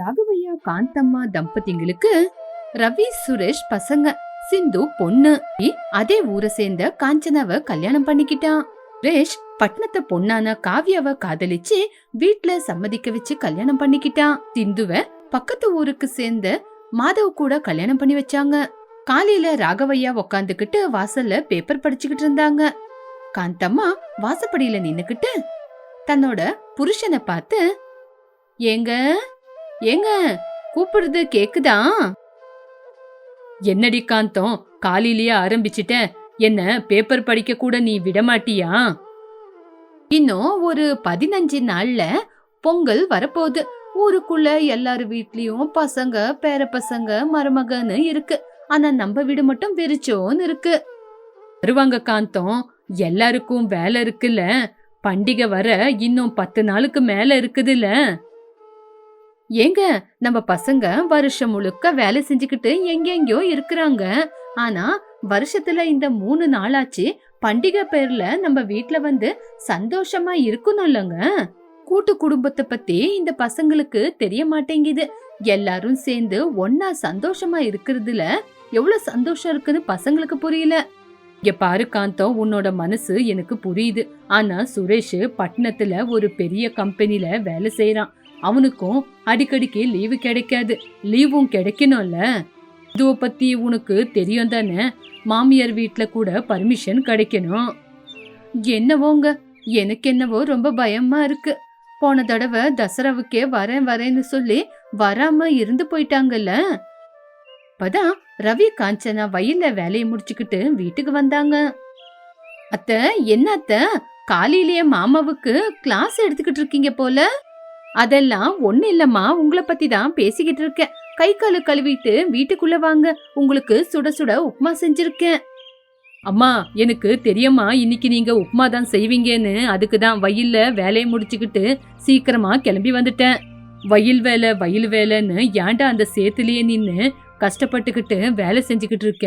ராகவையா காந்தம்மா தம்பதிங்களுக்கு ரவி சுரேஷ் பசங்க சிந்து பொண்ணு. அதே ஊரை சேர்ந்த காஞ்சனாவ கல்யாணம் பண்ணிக்கிட்டான். சுரேஷ் பட்டணத்தை பொண்ணான காவியாவ காதலிச்சு வீட்டுல சம்மதிக்க வச்சு கல்யாணம் பண்ணிக்கிட்டான். சிந்துவ பக்கத்து ஊருக்கு சேர்ந்த மாதவ் கூட கல்யாணம் பண்ணி வச்சாங்க. காலையில ராகவையா உக்காந்துக்கிட்டு வாசல்ல பேப்பர் படிச்சுக்கிட்டு இருந்தாங்க. காந்தம்மா வாசப்படியில நின்னுக்கிட்டு தன்னோட புருஷனை பார்த்து ஏங்க ஏங்க கூப்பிடுறது கேக்குதா? என்னடி காந்தம் காலையிலேயே ஆரம்பிச்சிட்ட என்ன பேப்பர் படிக்க கூட நீ விடமாட்டியா? இன்னும் ஒரு பதினஞ்சு நாள்ல பொங்கல் வரப்போகுது. ஊருக்குள்ள எல்லார் வீட்லயும் பசங்க பேர பசங்க மருமகன்னு இருக்கு. ஆனா நம்ம வீடு மட்டும் வெறிச்சோன்னு இருக்கு. வருவாங்க காந்தம் எல்லாருக்கும் வேலை இருக்குல்ல. பண்டிகை வர இன்னும் பத்து நாளுக்கு மேல இருக்குதுல்ல. ஏங்க நம்ம பசங்க வருஷம் முழுக்க வேலை செஞ்சுக்கிட்டு எங்கெங்கயோ இருக்கிறாங்க. ஆனா வருஷத்துல இந்த மூணு நாளாச்சு பண்டிகை பேர்ல நம்ம வீட்ல வந்து சந்தோஷமா இருக்கணும்லங்க கூட்டு குடும்பத்தை பத்தி இந்த பசங்களுக்கு தெரிய மாட்டேங்குது. எல்லாரும் சேர்ந்து ஒன்னா சந்தோஷமா இருக்கிறதுல எவ்வளவு சந்தோஷம் இருக்குன்னு பசங்களுக்கு புரியல. இங்க பாரு காந்தம் உன்னோட மனசு எனக்கு புரியுது. ஆனா சுரேஷ் பட்டணத்துல ஒரு பெரிய கம்பெனில வேலை செய்யறான் அவனுக்கும் அடிக்கடிக்கு லீவு கிடைக்காது. லீவும் கிடைக்கணும்ல? இதுவை பத்தி உனக்கு தெரியும் தானே? மாமியார் வீட்டில் கூட பர்மிஷன் கிடைக்கணும். என்னவோங்க எனக்கு என்னவோ ரொம்ப பயமா இருக்கு. போன தடவை தசராவுக்கே வரேன் வரேன்னு சொல்லி வராம இருந்து போயிட்டாங்கல்ல? அப்பதான் ரவி காஞ்சனா வயல்ல வேலையை முடிச்சுக்கிட்டு வீட்டுக்கு வந்தாங்க. அத்த என்ன அத்த? காலையிலேயே மாமாவுக்கு கிளாஸ் எடுத்துக்கிட்டு இருக்கீங்க போல. அதெல்லாம் ஒண்ணு இல்லம்மா உங்களை பத்தி தான் பேசிக்கிட்டு இருக்கேன். கை காலு கழுவிட்டு வீட்டுக்குள்ள வாங்க உங்களுக்கு சுட சுட உப்புமா செஞ்சிருக்கேன். அம்மா எனக்கு தெரியுமா இன்னைக்கு நீங்க உப்புமா தான் செய்வீங்கன்னு. அதுக்கு தான் வயல்ல வேலையை முடிச்சுக்கிட்டு சீக்கிரமா கிளம்பி வந்துட்டேன். வயல் வேலை வயல் வேலைன்னு ஏன்டா அந்த சேத்துலயே நின்னு கஷ்டப்பட்டுக்கிட்டு வேலை செஞ்சுக்கிட்டு இருக்க?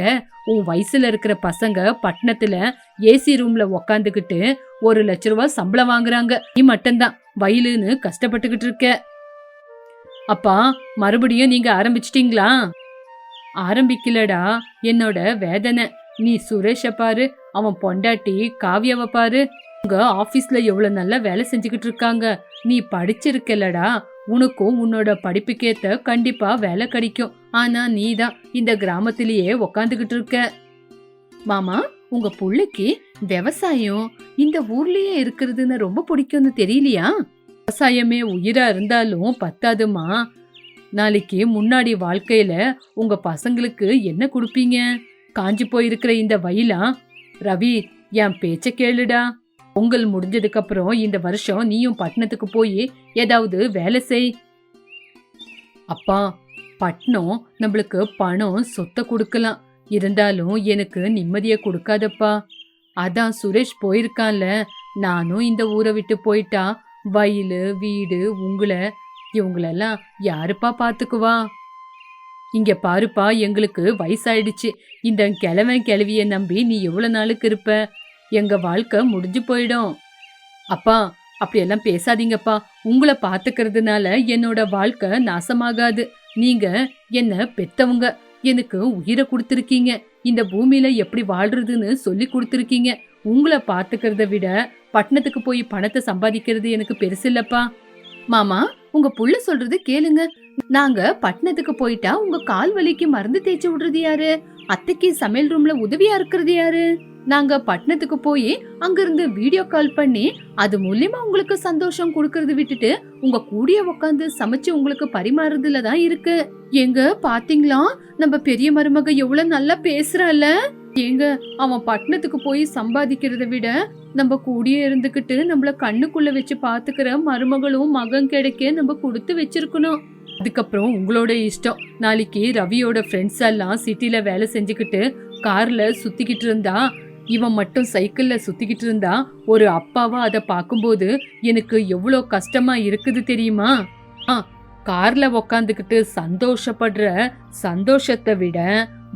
உன் வயசுல இருக்கிற பசங்க பட்டணத்துல ஏசி ரூம்ல உக்காந்துக்கிட்டு ஒரு லட்ச ரூபாய் சம்பளம் வாங்குறாங்க. நீ மட்டும்தான். வயலுன்னு கஷ்டப்பட்டுக்கிட்டு இருக்க. அப்பா மறுபடியும் நீங்க ஆரம்பிச்சிட்டீங்களா? ஆரம்பிக்கலடா. என்னோட வேதனை. நீ சுரேஷ பாரு. அவன் பொண்டாட்டி காவியாவை பாரு. உங்க ஆபீஸ்ல எவ்வளவு நல்லா வேலை செஞ்சுக்கிட்டு இருக்காங்க. நீ படிச்சிருக்கலடா. உனக்கும் உன்னோட படிப்புக்கேத்த கண்டிப்பா வேலை கிடைக்கும். ஆனா நீதான் இந்த கிராமத்திலேயே உக்காந்துகிட்டு இருக்க. மாமா? உங்க புள்ளைக்கு விவசாயம் இந்த ஊர்லயே இருக்கிறதுன்னு ரொம்ப பிடிக்கும்னு தெரியலையா? விவசாயமே உயிரா இருந்தாலும் பத்தாதுமா? நாளைக்கு முன்னாடி வாழ்க்கையில உங்க பசங்களுக்கு என்ன கொடுப்பீங்க? காஞ்சி போயிருக்கிற இந்த வயலா? ரவி என் பேச்ச கேளுடா. பொங்கல் முடிஞ்சதுக்கு அப்புறம் இந்த வருஷம் நீயும் பட்டணத்துக்கு போய் ஏதாவது வேலை செய். அப்பா பட்டணம் நம்மளுக்கு பணம் சொத்தை கொடுக்கலாம். இருந்தாலும் எனக்கு நிம்மதியை கொடுக்காதப்பா. அதான் சுரேஷ் போயிருக்கான்ல. நானும் இந்த ஊரை விட்டு போயிட்டா வயலு வீடு உங்களை இவங்களெல்லாம் யாருப்பா பார்த்துக்குவா? இங்க பாருப்பா எங்களுக்கு வயசாயிடுச்சு. இந்த கிழவன் கிழவிய நம்பி நீ எவ்வளோ நாளுக்கு இருப்ப? எங்க வாழ்க்கை முடிஞ்சு போயிடும். அப்பா அப்படியெல்லாம் பேசாதீங்கப்பா. உங்களை பார்த்துக்கிறதுனால என்னோட வாழ்க்கை நாசமாகாது. நீங்க என்ன பெத்தவங்க. எனக்கு உயிரை கொடுத்துருக்கீங்க. இந்த பூமியில எப்படி வாழ்றதுன்னு சொல்லி கொடுத்துருக்கீங்க. உங்களை பார்த்துக்கிறத விட பட்டணத்துக்கு போய் பணத்தை சம்பாதிக்கிறது எனக்கு பெருசில்லப்பா மாமா உங்க புள்ள சொல்றது கேளுங்க. நாங்க பட்டணத்துக்கு போயிட்டா உங்க கால் வலிக்கு மருந்து தேய்ச்சி விடுறது யாரு? அத்தைக்கு சமையல் ரூம்ல உதவியா இருக்கிறது யாரு? நாங்க பட்டணத்துக்கு போய் அங்கிருந்து வீடியோ கால் பண்ணி அது மூலியமா உங்களுக்கு சந்தோஷம் கொடுக்கறது விட்டுட்டு உங்க கூடிய உட்காந்து சமைச்சு உங்களுக்கு பரிமாறுறதுல தான் இருக்கு. எங்க பாத்தீங்களா? நம்ம பெரிய மருமக எவ்வளவு நல்லா பேசுறல்ல ஏங்க அவன் பட்டணத்துக்கு போய் சம்பாதிக்கிறத விட நம்ம கூடிய இருந்துகிட்டு நம்மள கண்ணுக்குள்ள வச்சு பாத்துக்கிற மருமகளும் மகன் கிடைக்க நம்ம கொடுத்து வச்சிருக்கணும். அதுக்கப்புறம் உங்களோட இஷ்டம். நாளைக்கு ரவியோட ஃப்ரெண்ட்ஸ் எல்லாம் சிட்டில வேலை செஞ்சுக்கிட்டு கார்ல சுத்திக்கிட்டு இருந்தா இவன் மட்டும் சைக்கிளில் சுத்திக்கிட்டு இருந்தா ஒரு அப்பாவா அதை பார்க்கும்போது எனக்கு எவ்வளோ கஷ்டமா இருக்குது தெரியுமா? ஆ கார்ல உக்காந்துக்கிட்டு சந்தோஷப்படுற சந்தோஷத்தை விட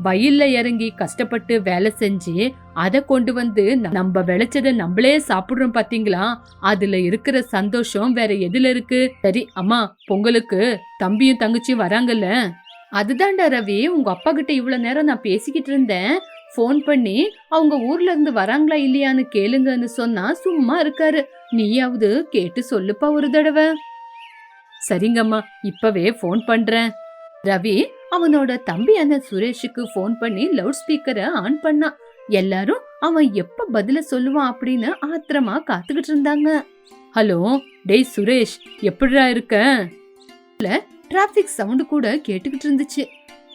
வயல்ல இறங்கி கஷ்டப்பட்டு வேலை செஞ்சு அதை கொண்டு வந்து நம்ம விளைச்சதை நம்மளே சாப்பிடுறோம் பாத்தீங்களா? அதுல இருக்கிற சந்தோஷம் வேற எதுல இருக்கு? சரி அம்மா பொங்கலுக்கு தம்பியும் தங்கச்சியும் வராங்கல்ல? அதுதான்டா ரவி உங்க அப்பா கிட்ட இவ்வளவு நேரம் நான் பேசிக்கிட்டு இருந்தேன். ஃபோன் பண்ணி அவங்க ஊர்ல இருந்து வராங்களா இல்லையான்னு கேளுங்கன்னு சொன்னா சும்மா இருக்காரு. நீயாவது கேட்டு சொல்லுப்பா ஒரு தடவை. சரிங்கம்மா இப்பவே ஃபோன் பண்றேன். ரவி அவனோட தம்பி சுரேஷுக்கு ஃபோன் பண்ணி லவுட் ஸ்பீக்கரை ஆன் பண்ணான் எல்லாரும் அவன் எப்ப பதில சொல்லுவான் அப்படின்னு ஆத்திரமா காத்துக்கிட்டு இருந்தாங்க. ஹலோ டேய் சுரேஷ் எப்படிடா இருக்க? டிராஃபிக் சவுண்டு கூட கேட்டுக்கிட்டு இருந்துச்சு.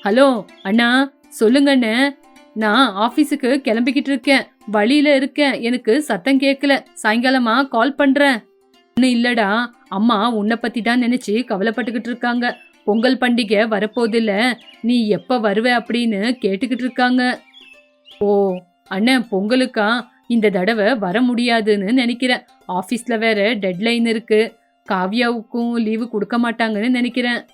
ஹலோ அண்ணா சொல்லுங்கண்ணே. நான் ஆபீஸுக்கு கிளம்பிக்கிட்டு இருக்கேன். வழியில இருக்கேன். எனக்கு சத்தம் கேட்கல. சாயங்காலமா கால் பண்றேன். ஒன்னும் இல்லடா. அம்மா உன்னை பத்தி தான் நினைச்சு கவலைப்பட்டுக்கிட்டு இருக்காங்க. பொங்கல் பண்டிகை வரப்போதில்ல நீ எப்ப வருவ அப்படின்னு கேட்டுக்கிட்டு இருக்காங்க. ஓ அண்ணன் பொங்கலுக்கா? இந்த தடவை வர முடியாதுன்னு நினைக்கிறேன். ஆபீஸ்ல வேற டெட்லைன் இருக்கு. காவ்யாவுக்கும் லீவு கொடுக்க மாட்டாங்கன்னு நினைக்கிறேன்.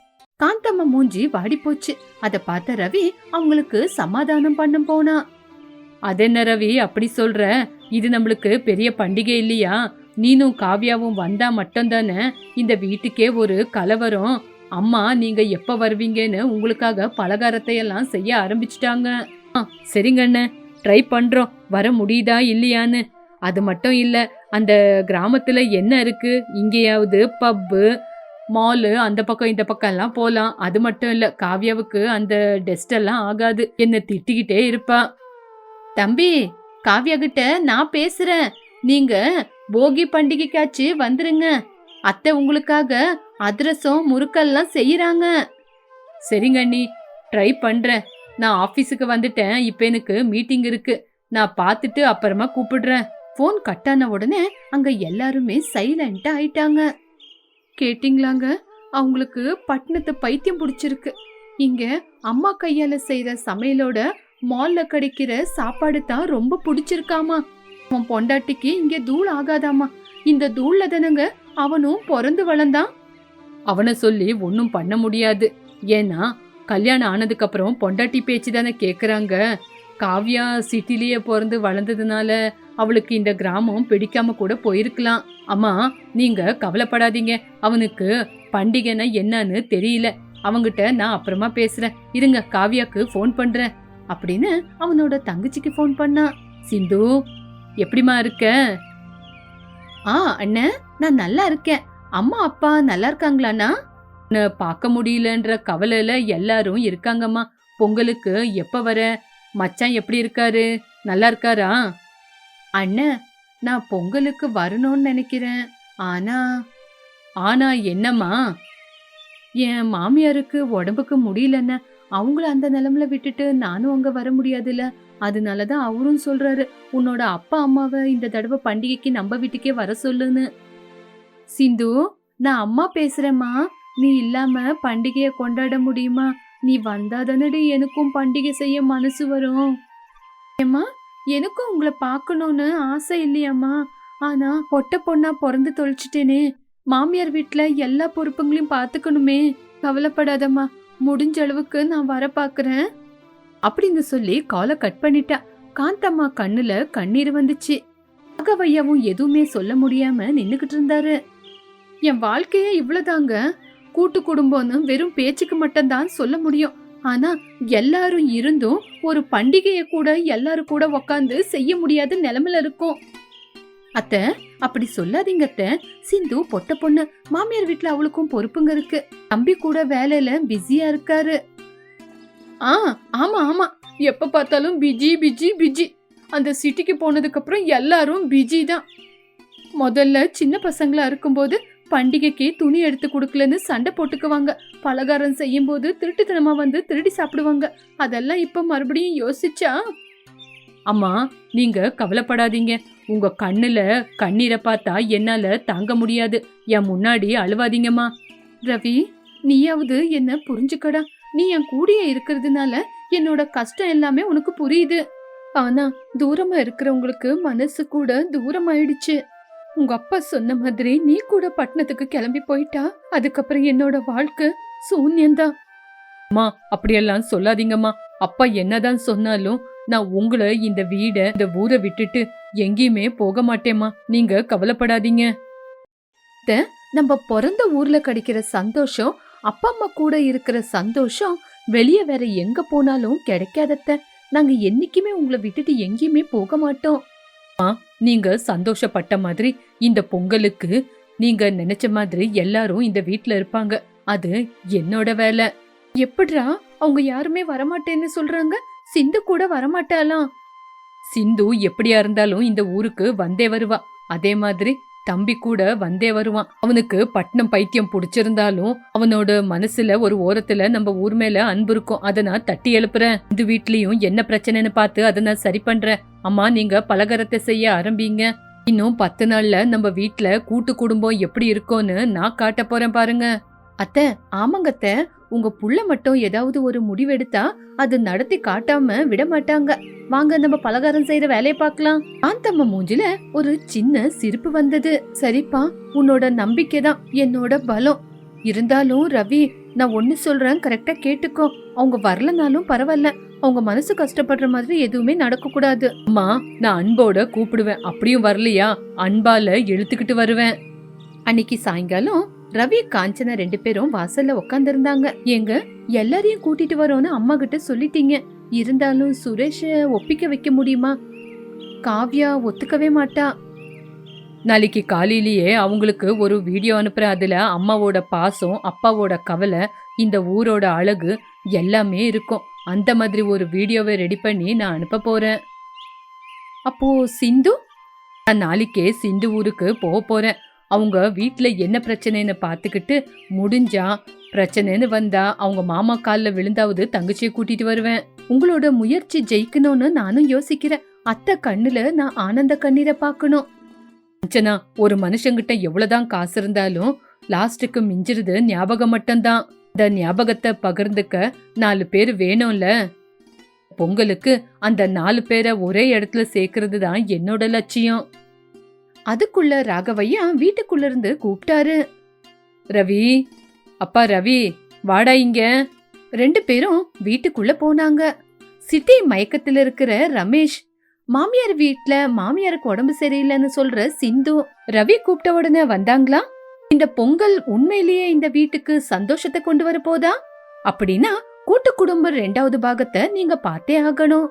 காந்தம்மா மூஞ்சி வாடி போச்சு. அத பார்த்த ரவி அவங்களுக்கு சமாதானம் பண்ண போனா. அதென்ன ரவி அப்படி சொல்ற? இது நம்மளுக்கு பெரிய பண்டிகை இல்லையா? நீனும் காவ்யாவும் வந்தா மட்டும்தானே? இந்த வீட்டுக்கே ஒரு கலவரம். அம்மா நீங்க எப்ப வருவீங்கன்னு உங்களுக்காக பலகாரத்தை எல்லாம் செய்ய ஆரம்பிச்சிட்டாங்க. ஆ, சரிங்க அண்ணன் ட்ரை பண்றோம். வர முடியுதா இல்லையான்னு? அது மட்டும் இல்ல. அந்த கிராமத்துல என்ன இருக்கு? இங்கேயாவது பப்பு மாலு அந்த பக்கம் இந்த பக்கம் எல்லாம் போலாம். அது மட்டும் இல்ல காவ்யாவுக்கு அந்த டெஸ்ட் எல்லாம் ஆகாது. என்ன திட்டிக்கிட்டே இருப்பா. தம்பி காவ்யா கிட்ட நான் பேசுறேன். நீங்க போகி பண்டிகைக்காச்சு வந்துருங்க. அத்தை உங்களுக்காக அதிரசம் முறுக்கெல்லாம் செய்யறாங்க சரிங்க அண்ணி ட்ரை பண்றேன். நான் ஆபீஸுக்கு வந்துட்டேன். இப்போ எனக்கு மீட்டிங் இருக்கு. நான் பார்த்துட்டு அப்புறமா கூப்பிடுறேன். ஃபோன் கட் ஆன உடனே அங்க எல்லாருமே சைலண்டா ஆயிட்டாங்க. கேட்டிங்களாங்க? அவங்களுக்கு பட்டணத்து பைத்தியம் பிடிச்சிருக்கு. இங்க அம்மா கையால செய்யற சமையலோட மால்ல கிடைக்கிற சாப்பாடு தான் ரொம்ப பிடிச்சிருக்காமா? அவன் பொண்டாட்டிக்கு இங்க தூள் ஆகாதாமா? இந்த தூள்ல தானங்க அவனும் பிறந்து வளர்ந்தான். அவனை சொல்லி ஒன்றும் பண்ண முடியாது. ஏன்னா கல்யாணம் ஆனதுக்கு அப்புறம் பொண்டாட்டி பேச்சு தானே கேக்குறாங்க. காவ்யா சிட்டிலேயே பிறந்து வளர்ந்ததுனால அவளுக்கு இந்த கிராமம் பிடிக்காம கூட போயிருக்கலாம். அம்மா நீங்க கவலைப்படாதீங்க. அவனுக்கு பண்டிகைனா என்னன்னு தெரியல. அவங்கிட்ட நான் அப்புறமா பேசுறேன். இருங்க காவியாக்கு ஃபோன் பண்றேன். அப்படின்னு அவனோட தங்கச்சிக்கு ஃபோன் பண்ணா. சிந்து எப்படிமா இருக்க? ஆ அண்ணன் நான் நல்லா இருக்கேன். அம்மா அப்பா நல்லா இருக்காங்களாண்ணா? உன்னை பார்க்க முடியலன்ற கவலையில எல்லாரும் இருக்காங்கம்மா. பொங்கலுக்கு எப்ப வர? மச்சான் எப்படி இருக்காரு? நல்லா இருக்காரா? அண்ணன் நான் பொங்கலுக்கு வரணும்னு நினைக்கிறேன். ஆனா ஆனா என்னம்மா? என் மாமியாருக்கு உடம்புக்கு முடியலன்னு அவங்கள அந்த நிலமில் விட்டுட்டு நானும் அங்கே வர முடியாதுல்ல. அதனால தான் அவரும் சொல்றாரு உன்னோட அப்பா அம்மாவை இந்த தடவை பண்டிகைக்கு நம்ம வீட்டுக்கே வர சொல்லுன்னு. சிந்து நான் அம்மா பேசுறேம்மா. நீ இல்லாம பண்டிகைய கொண்டாட முடியுமா? நீ வந்தாதானடி எனக்கும் பண்டிகை செய்ய மனசு வரும். ஏம்மா? எனக்கும் உங்களை பார்க்கணும்னு ஆசை இல்லையாம்மா. ஆனா பொட்ட பொண்ணா பிறந்து தொலைச்சிட்டேனே. மாமியார் வீட்டுல எல்லா பொறுப்புங்களையும் பார்த்துக்கணுமே. கவலைப்படாதம்மா. முடிஞ்ச அளவுக்கு நான் வர பாக்குறேன் அப்படின்னு சொல்லி காலை கட் பண்ணிட்டா. காந்தம்மா கண்ணுல கண்ணீர் வந்துச்சு. ராகவையாவும் எதுவுமே சொல்ல முடியாம நின்னுகிட்டு இருந்தாரு. என் வாழ்க்கையே இவ்வளவுதாங்க. கூட்டு குடும்பம்னு வெறும் பேச்சுக்கு மட்டும்தான் சொல்ல முடியும். ஆனா எல்லாரும் இருந்தும் ஒரு பண்டிகைய கூட எல்லாரும் கூட உக்காந்து செய்ய முடியாத நிலைமையில இருக்கும். அத்த அப்படி சொல்லாதீங்க அத்த. சிந்து பொட்ட பொண்ணு. மாமியார் வீட்ல அவளுக்கும் பொறுப்புங்க இருக்கு. தம்பி கூட வேலையில பிஸியா இருக்காரு. ஆ ஆமா ஆமா. எப்ப பார்த்தாலும் பிஜி பிஜி பிஜி. அந்த சிட்டிக்கு போனதுக்கு அப்புறம் எல்லாரும் பிஜி தான். முதல்ல சின்ன பசங்களா இருக்கும்போது பண்டிகைக்கு துணி எடுத்து கொடுக்கலன்னு சண்டை போட்டுக்குவாங்க. பலகாரம் செய்யும் போது திருட்டுத்தனமா வந்து திருடி சாப்பிடுவாங்க. அதெல்லாம் இப்ப மறுபடியும் யோசிச்சா? அம்மா நீங்க கவலைப்படாதீங்க. உங்க கண்ணுல கண்ணீரை பார்த்தா என்னால தாங்க முடியாது. என் முன்னாடி அழுவாதீங்கம்மா. ரவி நீயாவது என்ன புரிஞ்சுக்கடா. நீ என் கூடயே இருக்கிறதுனால என்னோட கஷ்டம் எல்லாமே உனக்கு புரியுது. ஆனா தூரமா இருக்கிறவங்களுக்கு மனசு கூட தூரமாயிடுச்சு. உங்க அப்பா சொன்ன மாதிரி நீ கூட பட்டணத்துக்கு கிளம்பி போயிட்டா? அதுக்கப்புறம் என்னோட வாழ்க்கை சூன்யம்தான். அம்மா அப்படியெல்லாம் சொல்லாதீங்கம்மா. அப்பா என்னதான் சொன்னாலும் நான் உங்களை இந்த வீட இந்த ஊரை விட்டுட்டு எங்கேயுமே போக மாட்டேம்மா. நீங்க கவலைப்படாதீங்க. நம்ம பிறந்த ஊர்ல கிடைக்கிற சந்தோஷம் அப்பா அம்மா கூட இருக்கிற சந்தோஷம் வெளியே வேற எங்க போனாலும் கிடைக்காதத்த. நாங்க என்னைக்குமே உங்களை விட்டுட்டு எங்கேயுமே போக மாட்டோம். நீங்க சந்தோஷப்பட்ட மாதிரி இந்த பொங்கலுக்கு நீங்க நினைச்ச மாதிரி எல்லாரும் இந்த வீட்ல இருப்பாங்க. அது என்னோட வேலை. எப்படிரா அவங்க யாருமே வரமாட்டேன்னு சொல்றாங்க? சிந்து கூட வரமாட்டாளாம். சிந்து எப்படியா இருந்தாலும் இந்த ஊருக்கு வந்தே வருவா. அதே மாதிரி தம்பி கூட வந்தே வருவான். அவனுக்கு பட்னம் பைத்தியம் பிடிச்சிருந்தாலும் அவனோட மனசுல ஒரு ஓரத்துல நம்ம ஊர் மேல அன்பு இருக்கும். அதை நான் தட்டி எழுப்புறேன். இந்த வீட்லயும் என்ன பிரச்சனைன்னு பார்த்து அதை நான் சரி பண்றேன். அம்மா நீங்க பலகாரத்தை செய்ய ஆரம்பிங்க. இன்னும் பத்து நாள்ல நம்ம வீட்டுல கூட்டு குடும்பம் எப்படி இருக்கும்னு நான் காட்ட போறேன் பாருங்க. அத்தை ஆமாங்கத்த உங்க புள்ள மட்டும் ஏதாவது ஒரு முடிவெடுத்தா அது நடத்தி காட்டாம விட மாட்டாங்க வாங்க நம்ம பலகாரம் செய்யற வேலையை பார்க்கலாம். காந்தம்ம மூஞ்சில ஒரு சின்ன சிரிப்பு வந்தது. சரிப்பா உன்னோட நம்பிக்கை தான் என்னோட பலம். இருந்தாலும் ரவி நான் ஒன்னு சொல்றேன் கரெக்டா கேட்டுக்கோ. அவங்க வரலனாலும் பரவாயில்ல. அவங்க மனசு கஷ்டப்படுற மாதிரி எதுவுமே நடக்க கூடாது அம்மா நான் அன்போட கூப்பிடுவேன். அப்படியும் வரலையா? அன்பால எழுத்துக்கிட்டு வருவேன். அன்னைக்கு சாயங்காலம் ரவி காஞ்சனா ரெண்டு பேரும் வாசல்ல உட்காந்துருந்தாங்க எங்க? எல்லாரையும் கூட்டிட்டு வரோன்னு அம்மா கிட்ட சொல்லிட்டீங்க. இருந்தாலும் சுரேஷ ஒப்பிக்க வைக்க முடியுமா? காவ்யா ஒத்துக்கவே மாட்டா. நாளைக்கு காலையிலேயே அவங்களுக்கு ஒரு வீடியோ அனுப்புறேன். அதுல அம்மாவோட பாசம் அப்பாவோட கவலை இந்த ஊரோட அழகு எல்லாமே இருக்கும். அந்த மாதிரி ஒரு வீடியோவை ரெடி பண்ணி நான் அனுப்ப போறேன். அப்போ சிந்து? நான் நாளைக்கே சிந்து ஊருக்கு போக போறேன். அவங்க வீட்டில் என்ன பிரச்சனைன்னு பார்த்துக்கிட்டு முடிஞ்சா பிரச்சனைன்னு வந்தா அவங்க மாமா காலில் விழுந்தாவது தங்கச்சியை கூட்டிட்டு வருவேன். உங்களோட முயற்சி ஜெயிக்கணும்னு நானும் யோசிக்கிறேன். அத்தை கண்ணுல நான் ஆனந்த கண்ணீரை பார்க்கணும். அஞ்சனா ஒரு மனுஷங்கிட்ட எவ்வளவுதான் காசு இருந்தாலும் லாஸ்ட்டுக்கு மிஞ்சிருது ஞாபகம் மட்டும்தான். இந்த ஞாபகத்தை பகிர்ந்துக்க நாலு பேர் வேணும்ல? பொங்கலுக்கு அந்த நாலு பேரை ஒரே இடத்துல சேர்க்கறது தான் என்னோட லட்சியம். அதுக்குள்ள ராகவையா வீட்டுக்குள்ள இருந்து கூப்பிட்டாரு. ரவி அப்பா ரவி வாடா இங்க. ரெண்டு பேரும் வீட்டுக்குள்ள போனாங்க. சிட்டி மயக்கத்துல இருக்கிற ரமேஷ் மாமியார் வீட்ல மாமியாருக்கு உடம்பு சரியில்லைன்னு சொல்ற சிந்து ரவி கூப்பிட்ட உடனே வந்தாங்களா? இந்த பொங்கல் உண்மையிலேயே இந்த வீட்டுக்கு சந்தோஷத்தை கொண்டு வர போதா? அப்படின்னா கூட்டு குடும்பம் ரெண்டாவது பாகத்தை நீங்க பார்த்தே ஆகணும்.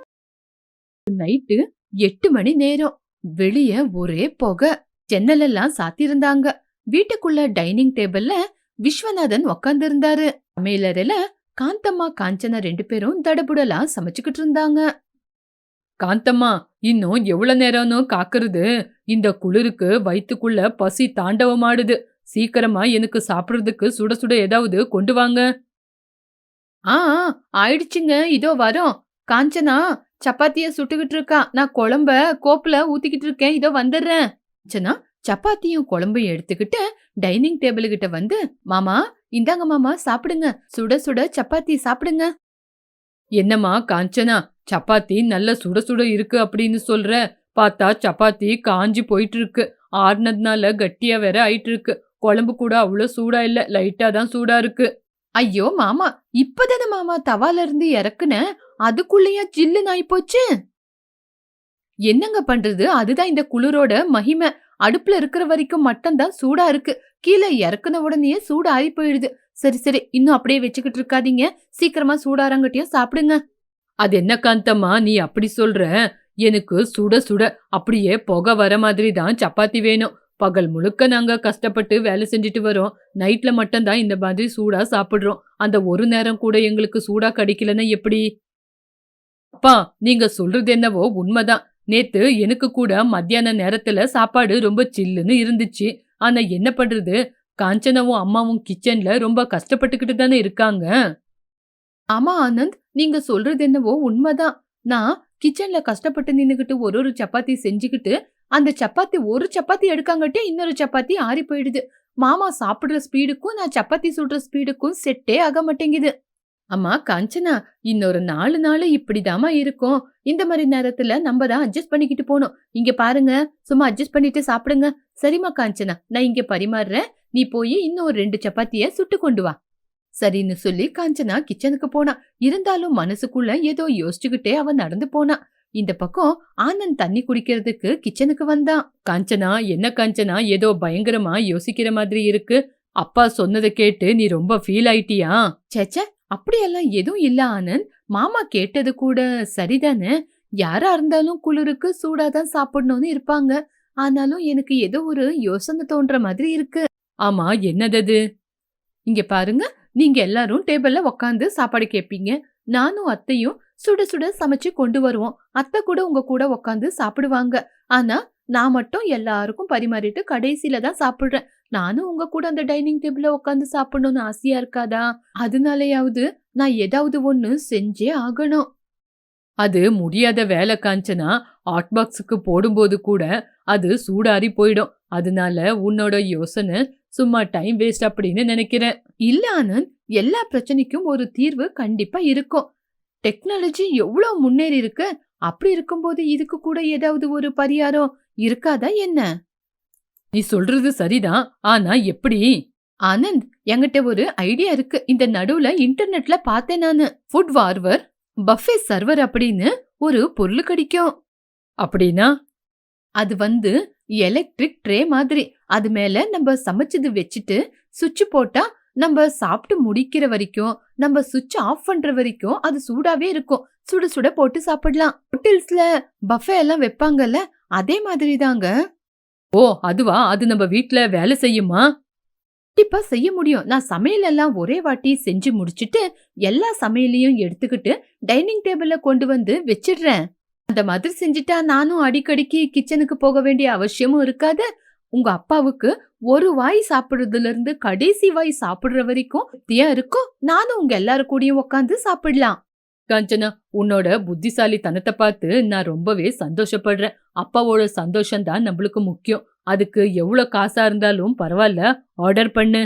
நைட்டு எட்டு மணி நேரம். வெளிய ஒரே புகை. ஜன்னலெல்லாம் சாத்தியிருந்தாங்க வீட்டுக்குள்ள டைனிங் டேபிள்ல விஸ்வநாதன் உக்காந்துருந்தாரு. சமையலறையில காந்தம்மா காஞ்சனா ரெண்டு பேரும் தடபுடலா சமைச்சுக்கிட்டு இருந்தாங்க. காந்தம்மா இன்னும் எவ்வளவு நேரம்னு காக்குறது? இந்த குளிருக்கு வயித்துக்குள்ள பசி தாண்டவமாடுது. சீக்கிரமா எனக்கு சாப்பிடுறதுக்கு சுட சுட ஏதாவது கொண்டு வாங்க. ஆ, ஆயிடுச்சுங்க. இதோ வரோம். காஞ்சனா சப்பாத்திய சுட்டுக்கிட்டு இருக்கா. நான் குழம்ப கோப்புல ஊத்திக்கிட்டு இருக்கேன். இதோ வந்துடுறேன். சனா சப்பாத்தியும் குழம்பையும் எடுத்துக்கிட்டு டைனிங் டேபிள் கிட்ட வந்து மாமா இந்தாங்க மாமா சாப்பிடுங்க. சுட சுட சப்பாத்தி சாப்பிடுங்க. என்னம்மா காஞ்சனா? சப்பாத்தி நல்ல சுட சுட இருக்கு அப்படின்னு சொல்ற. பார்த்தா சப்பாத்தி காஞ்சி போயிட்டு இருக்கு ஆறுனதுனால கட்டியா வேற ஆயிட்டு இருக்கு குழம்பு கூட அவ்வளோ சூடா இல்ல. லைட்டா தான் சூடா இருக்கு. ஐயோ மாமா இப்பதானே மாமா தவால இருந்து இறக்குன அதுக்குள்ளேயா ஜில்லுன்னு ஆயிப்போச்சு. என்னங்க பண்றது? அதுதான் இந்த குளிரோட மகிமை. அடுப்புல இருக்கிற வரைக்கும் மட்டும்தான் சூடா இருக்கு. கீழே இறக்குன உடனே சூடு ஆறி போயிடுது. சரி சரி இன்னும் அப்படியே வச்சுக்கிட்டு இருக்காதீங்க. சீக்கிரமா சூடாரங்கட்டியும் சாப்பிடுங்க. அது என்ன காந்தம்மா நீ அப்படி சொல்ற? எனக்கு சுட சுட அப்படியே புகை வர மாதிரி தான் சப்பாத்தி வேணும். பகல் முழுக்க நாங்க கஷ்டப்பட்டு வேலை செஞ்சுட்டு வரோம். நைட்ல மட்டும்தான் இந்த மாதிரி சூடா சாப்பிடுறோம். அந்த ஒரு நேரம் கூட எங்களுக்கு சூடா கிடைக்கலன்னா எப்படி? அப்பா நீங்க சொல்றது என்னவோ உண்மைதான். நேத்து எனக்கு கூட மத்தியான நேரத்துல சாப்பாடு ரொம்ப சில்லுன்னு இருந்துச்சு. ஆனா என்ன பண்றது? காஞ்சனாவும் அம்மாவும் கிச்சன்ல ரொம்ப கஷ்டப்பட்டுக்கிட்டு தானே இருக்காங்க. ஆமா ஆனந்த் நீங்க சொல்றது என்னவோ உண்மைதான். நான் கிச்சன்ல கஷ்டப்பட்டு நின்னுகிட்டு ஒரு ஒரு சப்பாத்தி செஞ்சுக்கிட்டு அந்த சப்பாத்தி ஒரு சப்பாத்தி எடுக்காங்கட்டே இன்னொரு சப்பாத்தி ஆறி போயிடுது. மாமா சாப்பிடுற ஸ்பீடுக்கும் நான் சப்பாத்தி சுடுற ஸ்பீடுக்கும் செட்டே ஆக மாட்டேங்குது. அம்மா காஞ்சனா இன்னொரு நாலு நாள் இப்படிதாம்மா இருக்கும். இந்த மாதிரி நேரத்துல நம்ம தான் அட்ஜஸ்ட் பண்ணிக்கிட்டு போனோம் இங்க பாருங்க சும்மா அட்ஜஸ்ட் பண்ணிட்டு சாப்பிடுங்க. சரிம்மா காஞ்சனா நான் இங்க பரிமாறுறேன். நீ போய் இன்னும் ஒரு ரெண்டு சப்பாத்திய சுட்டு கொண்டு வா. சரின்னு சொல்லி காஞ்சனா கிச்சனுக்கு போனா. இருந்தாலும் மனசுக்குள்ள ஏதோ யோசிச்சுக்கிட்டே அவன் நடந்து போனா. இந்த பக்கம் ஆனந்த் தண்ணி குடிக்கிறதுக்கு கிச்சனுக்கு வந்தான் காஞ்சனா என்ன காஞ்சனா ஏதோ பயங்கரமா யோசிக்கிற மாதிரி இருக்கு. அப்பா சொன்னதை கேட்டு நீ ரொம்ப ஃபீல் ஆயிட்டியா? சேச்சே அப்படியெல்லாம் எதுவும் இல்ல ஆனந்த் மாமா கேட்டது கூட சரிதானே? யாரா இருந்தாலும் குளிருக்கு சூடாதான் சாப்பிடணும்னு இருப்பாங்க. ஆனாலும் எனக்கு ஏதோ ஒரு யோசனை தோன்ற மாதிரி இருக்கு. ஆமா என்னதது இங்க பாருங்க நீங்க எல்லாரும் டேபிள்ல உக்காந்து சாப்பாடு கேட்பீங்க நானும் அத்தையும் சுட சுட சமைச்சு கொண்டு வருவோம். அத்தை கூட உங்க கூட உக்காந்து சாப்பிடுவாங்க. ஆனா நான் மட்டும் எல்லாருக்கும் பரிமாறிட்டு கடைசியில தான் சாப்பிடுறேன். நானும் உங்க கூட அந்த டைனிங் டேபிள்ல உட்காந்து சாப்பிடணும்னு ஆசையா இருக்காதா? அதனாலயாவது நான் ஏதாவது ஒண்ணு செஞ்சே ஆகணும். அது முடியாத வேலை காஞ்சனா ஹாட் பாக்ஸுக்கு போடும்போது கூட அது சூடாறி போயிடும். அதனால உன்னோட யோசனை சும்மா டைம் வேஸ்ட் அப்படின்னு நினைக்கிறேன். இல்ல ஆனந்த் எல்லா பிரச்சனைக்கும் ஒரு தீர்வு கண்டிப்பா இருக்கும். டெக்னாலஜி எவ்வளவு முன்னேறி இருக்கு அப்படி இருக்கும்போது இதுக்கு கூட ஏதாவது ஒரு பரிகாரம் இருக்காதா என்ன? நீ சொல்றது சரிதான். ஆனா எப்படி? ஆனந்த் என்கிட்ட ஒரு ஐடியா இருக்கு. இந்த நடுவுல இன்டர்நெட்ல பார்த்தேன் நானு. ஃபுட் வார்வர் பஃபே சர்வர் அப்படின்னு ஒரு பொருள் கிடைக்கும். அப்படின்னா? அது வந்து எலக்ட்ரிக் ட்ரே மாதிரி. அது மேல நம்ம சமைச்சது வச்சுட்டு சுவிட்ச் போட்டா நம்ம சாப்பிட்டு முடிக்கிற வரைக்கும் நம்ம சுவிட்ச் ஆஃப் பண்ற வரைக்கும் அது சூடாவே இருக்கும். சுட சுட போட்டு சாப்பிடலாம். ஹோட்டல்ஸ்ல பஃபே எல்லாம் வைப்பாங்கல்ல அதே மாதிரி தாங்க ஓ அதுவா? அது நம்ம வீட்ல வேலை செய்யுமா? கண்டிப்பா செய்ய முடியும். நான் சமையல் எல்லாம் ஒரே வாட்டி செஞ்சு முடிச்சிட்டு எல்லா சமையலையும் எடுத்துக்கிட்டு டைனிங் டேபிள்ல கொண்டு வந்து வச்சிடுறேன். அந்த மாதிரி செஞ்சுட்டா நானும் அடிக்கடிக்கு கிச்சனுக்கு போக வேண்டிய அவசியமும் இருக்காது. உங்க அப்பாவுக்கு ஒரு வாய் சாப்பிடுறதுல இருந்து கடைசி வாய் சாப்பிடுற வரைக்கும் திருப்தியா இருக்கும் நானும் உங்க எல்லாரும் கூடயும் உட்காந்து சாப்பிடலாம். காஞ்சனா உன்னோட புத்திசாலித்தனத்தை பார்த்து நான் ரொம்பவே சந்தோஷப்படுறேன். அப்பாவோட சந்தோஷம் தான் நம்மளுக்கு முக்கியம். அதுக்கு எவ்வளவு காசா இருந்தாலும் பரவாயில்ல ஆர்டர் பண்ணு.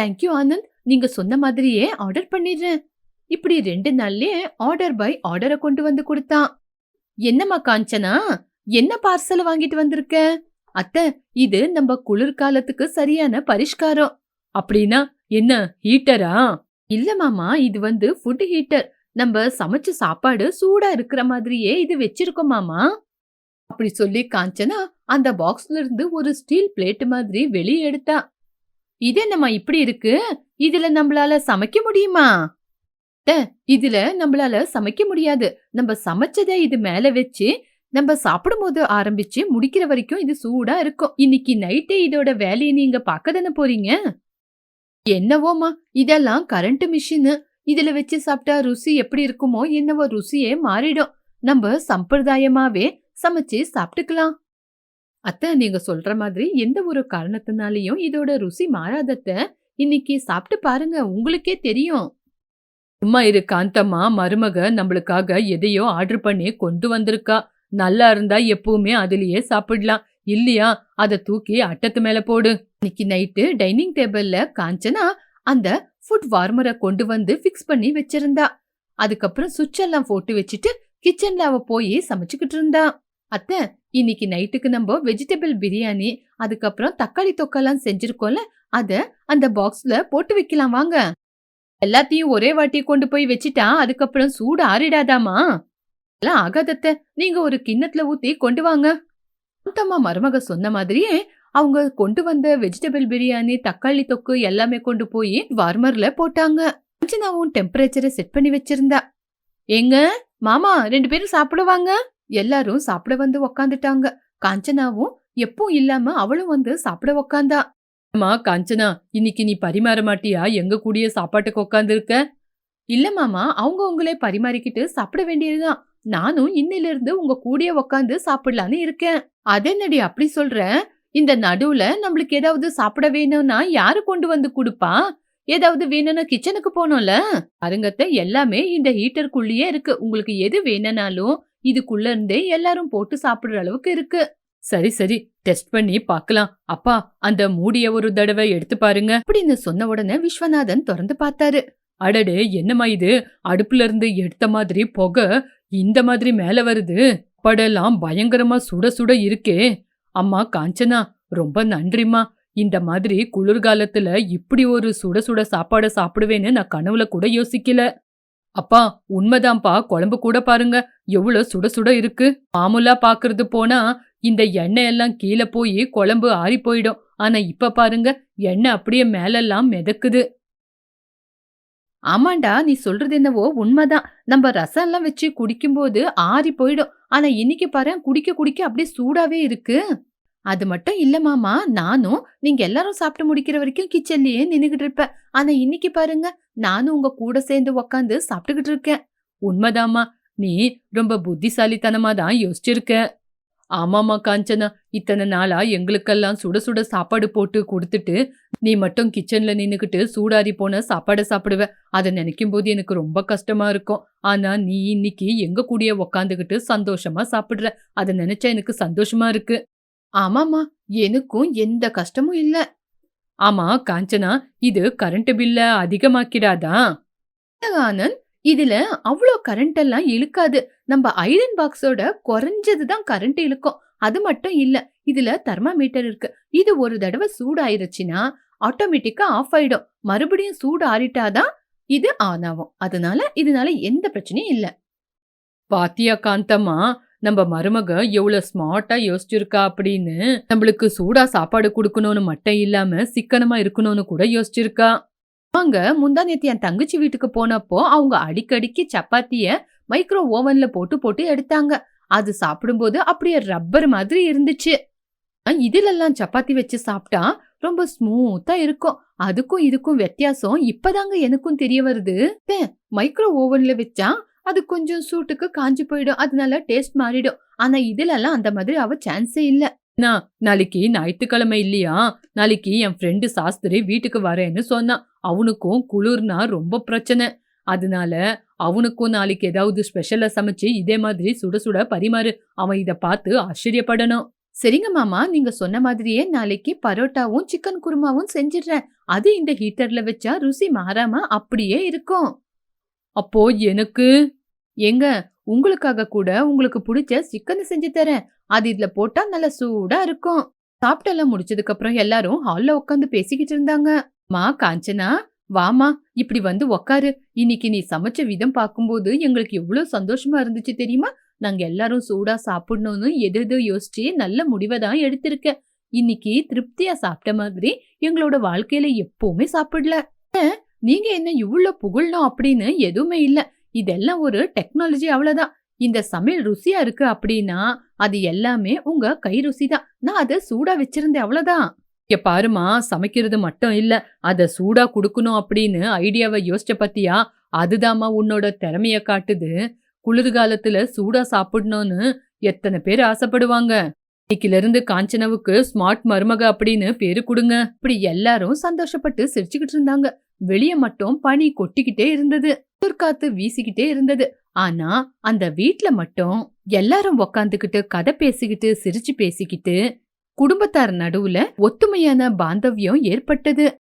Thank you Anand. நீங்க சொன்ன மாதிரியே ஆர்டர் பண்ணிடுறேன். இப்படி ரெண்டு நாள்லயே ஆர்டர் பை ஆர்டரை கொண்டு வந்து கொடுத்தான். என்னம்மா காஞ்சனா என்ன பார்சல் வாங்கிட்டு வந்திருக்க? அத்த இது நம்ம குளிர்காலத்துக்கு சரியான பரிஷ்காரம். அப்படின்னா என்ன ஹீட்டரா? இல்ல மாமா இது வந்து ஃபுட் ஹீட்டர் நம்ம சமைச்ச சாப்பாடு சூடா இருக்கிற மாதிரியே இது வச்சிருக்கோமாமா அப்படி சொல்லி காஞ்சனா அந்த பாக்ஸ்ல இருந்து ஒரு ஸ்டீல் பிளேட் மாதிரி வெளியே எடுத்தா. இது என்னம்மா இப்படி இருக்கு? இதுல நம்மளால சமைக்க முடியுமா? இதுல நம்மளால சமைக்க முடியாது. நம்ம சமைச்சதை இது மேல வச்சு நம்ம சாப்பிடும் போது ஆரம்பிச்சு முடிக்கிற வரைக்கும் இது சூடா இருக்கும். இன்னைக்கு நைட்டே இதோட வேலையை நீங்க பார்க்க தானே போறீங்க? என்னவோமா இதெல்லாம் கரண்ட் மிஷின். இதுல வச்சு சாப்பிட்டா ருசி எப்படி இருக்குமோ என்னவோ ருசியே மாறிடும். நம்ம சம்பிரதாயமாவே சமைச்சு சாப்பிட்டுக்கலாம். அத்தை நீங்க சொல்ற மாதிரி எந்த ஒரு காரணத்தினாலையும் இதோட ருசி மாறாதத்த இன்னைக்கு சாப்பிட்டு பாருங்க உங்களுக்கே தெரியும். சும்மா இரு காந்தம்மா மருமக நம்மளுக்காக எதையோ ஆர்டர் பண்ணி கொண்டு வந்திருக்கா. நல்லா இருந்தா எப்பவுமே அதுலயே சாப்பிடலாம். இல்லையா அதை தூக்கி அட்டத்து மேல போடு. இன்னைக்கு நைட்டு டைனிங் டேபிள்ல காஞ்சனா அந்த ஃபுட் வார்மரை கொண்டு வந்து ஃபிக்ஸ் பண்ணி வச்சிருந்தா. அதுக்கப்புறம் சுவிட்ச் எல்லாம் போட்டு வச்சுட்டு கிச்சன்ல அவ போய் சமைச்சுக்கிட்டு இருந்தா. அத்தை இன்னைக்கு நைட்டுக்கு நம்ம வெஜிடபிள் பிரியாணி அதுக்கப்புறம் தக்காளி தொக்கெல்லாம் செஞ்சிருக்கோம்ல அத அந்த பாக்ஸ்ல போட்டு வைக்கலாம் வாங்க. எல்லாத்தையும் ஒரே வாட்டி கொண்டு போய் வச்சிட்டா அதுக்கப்புறம் சூடு ஆறிடாதாமா? எல்லாம் ஆகாதத்த நீங்க ஒரு கிண்ணத்துல ஊத்தி கொண்டு வாங்க. அந்தம்மா மருமக சொன்ன மாதிரியே அவங்க கொண்டு வந்த வெஜிடபிள் பிரியாணி தக்காளி தொக்கு எல்லாமே கொண்டு போய் வார்மர்ல போட்டாங்க. அஞ்சனாவும் டெம்பரேச்சரை செட் பண்ணி வச்சிருந்தா. ஏங்க மாமா ரெண்டு பேரும் சாப்பிடுவாங்க? எல்லாரும் சாப்பிட வந்து உக்காந்துட்டாங்க. காஞ்சனாவும் எப்போ இல்லாம அவளும் வந்து சாப்பிட உக்காந்தா. அம்மா காஞ்சனா இன்னைக்கு நீ பரிமாற மாட்டியா? எங்க கூடயே சாப்பாட்டுக்கு உக்காந்துருக்க? இல்ல மாமா அவங்க உங்களே பரிமாறிக்கிட்டு சாப்பிட வேண்டியதுதான். நானும் இன்னிலிருந்து உங்க கூடயே உக்காந்து சாப்பிடலான்னு இருக்கேன். அதென்னடி அப்படி சொல்றேன் இந்த நடுவுல நம்மளுக்கு ஏதாவது சாப்பிட வேணும்னா யாரு கொண்டு வந்து கொடுப்பா? ஏதாவது வேணும்னா கிச்சனுக்கு போனோம்ல அருங்கத்தை எல்லாமே இந்த ஹீட்டருக்குள்ளேயே இருக்கு. உங்களுக்கு எது வேணும்னாலும் இதுக்குள்ள இருந்தே எல்லாரும் போட்டு சாப்பிடுற அளவுக்கு இருக்கு. சரி சரி. டெஸ்ட் பண்ணி பார்க்கலாம். அப்பா அந்த மூடிய ஒரு தடவை எடுத்து பாருங்க. அப்படின்னு சொன்ன உடனே விஸ்வநாதன் திறந்து பார்த்தாரு. அடடே என்னம்மா இது? அடுப்புல இருந்து எடுத்த மாதிரி புகை இந்த மாதிரி மேல வருது. படெல்லாம் பயங்கரமா சுட சுட இருக்கே. அம்மா காஞ்சனா ரொம்ப நன்றிம்மா. இந்த மாதிரி குளிர்காலத்துல இப்படி ஒரு சுட சுட சாப்பாட சாப்பிடுவேன்னு நான் கனவுல கூட யோசிக்கல. அப்பா உண்மைதான்ப்பா குழம்பு கூட பாருங்க. எவ்வளவு சுட சுட இருக்கு. மாமூலா பாக்குறது போனா இந்த எண்ணெய் எல்லாம் கீழே போய் குழம்பு ஆறி போயிடும். ஆனா இப்ப பாருங்க எண்ணெய் அப்படியே மேலெல்லாம் மிதக்குது. ஆமாண்டா நீ சொல்றது என்னவோ உண்மைதான். நம்ம ரசம் எல்லாம் வச்சு குடிக்கும்போது ஆறி போயிடும். ஆனா இன்னைக்கு பாரு குடிக்க குடிக்க அப்படியே சூடாவே இருக்கு. அது மட்டும் இல்ல மாமா நானும் நீங்க எல்லாரும் சாப்பிட்டு முடிக்கிற வரைக்கும் கிச்சன்லயே நின்னுகிட்டு இருப்பேன். ஆனா இன்னைக்கு பாருங்க நானும் உங்க கூட சேர்ந்து உக்காந்து சாப்பிட்டுக்கிட்டு இருக்கேன். உண்மைதாம்மா. நீ ரொம்ப புத்திசாலித்தனமா தான் யோசிச்சிருக்க. ஆமாமா காஞ்சனா இத்தனை நாளா எங்களுக்கெல்லாம் சுட சுட சாப்பாடு போட்டு கொடுத்துட்டு நீ மட்டும் கிச்சன்ல நின்னுக்கிட்டு சூடாரி போன சாப்பாடை சாப்பிடுவ. அதை நினைக்கும் போது எனக்கு ரொம்ப கஷ்டமா இருக்கும். ஆனா நீ இன்னைக்கு எங்க கூடிய உக்காந்துக்கிட்டு சந்தோஷமா சாப்பிடுற? அதை நினைச்சா எனக்கு சந்தோஷமா இருக்கு. ஆமாமா எனக்கும் எந்த கஷ்டமும் இல்ல. ஆமா காஞ்சனா இது கரண்ட் பில்ல அதிகமாக்கிடாதா? ஆனந்த் இதுல அவ்வளோ கரண்ட் எல்லாம் இழுக்காது. நம்ம ஐரன் பாக்ஸோட குறைஞ்சது தான் கரண்ட் இழுக்கும். அது மட்டும் இல்ல இதுல தெர்மாமீட்டர் இருக்கு. இது ஒரு தடவை சூடாயிருச்சுன்னா ஆட்டோமேட்டிக்கா ஆஃப் ஆயிடும். மறுபடியும் சூடு ஆறிட்டாதான் இது ஆன் ஆகும். அதனால இதனால எந்த பிரச்சனையும் இல்ல. பாத்தியா காந்தம்மா நம்ம மருமக எவ்வளவு ஸ்மார்ட்டா யோசிச்சிருக்கா அப்படின்னு நம்மளுக்கு சூடா சாப்பாடு கொடுக்கணும்னு மட்டும் இல்லாம சிக்கனமா இருக்கணும்னு கூட யோசிச்சிருக்கா. அவங்க முந்தா நேத்து என் தங்கச்சி வீட்டுக்கு போனப்போ அவங்க அடிக்கடிக்கு சப்பாத்திய மைக்ரோ ஓவன்ல போட்டு போட்டு எடுத்தாங்க. அது சாப்பிடும்போது அப்படியே ரப்பர் மாதிரி இருந்துச்சு. இதிலெல்லாம் சப்பாத்தி வச்சு சாப்பிட்டா ரொம்ப ஸ்மூத்தா இருக்கும். அதுக்கும் இதுக்கும் வித்தியாசம் இப்பதாங்க எனக்கும் தெரிய வருது. மைக்ரோ ஓவன்ல வச்சா அது கொஞ்சம் சூட்டுக்கு காஞ்சு போயிடும். அதனால டேஸ்ட் மாறிடும். ஆனா இதுலெல்லாம் அந்த மாதிரி அவ சான்ஸே இல்ல. நான் நாளைக்கு ஞாயிற்றுக்கிழமை இல்லையா? நாளைக்கு என் ஃப்ரெண்டு சாஸ்திரி வீட்டுக்கு வரேன்னு சொன்னான். அவனுக்கும் குளிர்னா ரொம்ப பிரச்சனை. அதனால அவனுக்கும் நாளைக்கு ஏதாவது ஸ்பெஷலா சமைச்சு இதே மாதிரி சுட சுட பரிமாறு. அவன் இத பார்த்து ஆச்சரியப்படணும். சரிங்க மாமா நீங்க சொன்ன மாதிரியே நாளைக்கு பரோட்டாவும் சிக்கன் குருமாவும் செஞ்சிடுறேன். அது இந்த ஹீட்டர்ல வச்சா ருசி மாறாம அப்படியே இருக்கும். அப்போ எனக்கு எங்க உங்களுக்காக கூட உங்களுக்கு பிடிச்ச சிக்கன் செஞ்சு தரேன். அது இதுல போட்டா நல்லா சூடா இருக்கும். சாப்பிட்டெல்லாம் முடிச்சதுக்கு அப்புறம் எல்லாரும் ஹால்ல உட்காந்து பேசிக்கிட்டு இருந்தாங்க. மா காஞ்சனா வாமா இப்படி வந்து உக்காரு. இன்னைக்கு நீ சமைச்ச விதம் பார்க்கும்போது எங்களுக்கு எவ்வளவு சந்தோஷமா இருந்துச்சு தெரியுமா? நாங்க எல்லாரும் சூடா சாப்பிடணும்னு எது எதோ யோசிச்சு நல்ல முடிவை தான் எடுத்திருக்க. இன்னைக்கு திருப்தியா சாப்பிட்ட மாதிரி எங்களோட வாழ்க்கையில எப்பவுமே சாப்பிடல. நீங்க என்ன இவ்வளவு புகழணும் அப்படின்னு எதுவுமே இல்ல. இதெல்லாம் ஒரு டெக்னாலஜி அவ்வளவுதான். இந்த சமையல் ருசியா இருக்கு அப்படின்னா அது எல்லாமே உங்க கை ருசி தான் நான் அதை சூடா வச்சிருந்தேன் அவ்வளவுதான். இங்க பாருமா சமைக்கிறது மட்டும் இல்ல அத சூடா கொடுக்கணும் அப்படின்னு ஐடியாவை யோசிச்ச பத்தியா? அதுதாம்மா உன்னோட திறமைய காட்டுது. குளிர்காலத்துல சூடா சாப்பிடணும்னு எத்தனை பேர் ஆசைப்படுவாங்க. இன்னைக்குல இருந்து காஞ்சனவுக்கு ஸ்மார்ட் மருமக அப்படின்னு பேரு கொடுங்க. இப்படி எல்லாரும் சந்தோஷப்பட்டு சிரிச்சுக்கிட்டு இருந்தாங்க. வெளிய மட்டும் பனி கொட்டிக்கிட்டே இருந்தது. குளிர்காத்து வீசிக்கிட்டே இருந்தது. ஆனா அந்த வீட்ல மட்டும் எல்லாரும் உக்காந்துக்கிட்டு கதை பேசிக்கிட்டு சிரிச்சு பேசிக்கிட்டு குடும்பத்தார் நடுவுல ஒத்துமையான பாந்தவியம் ஏற்பட்டது.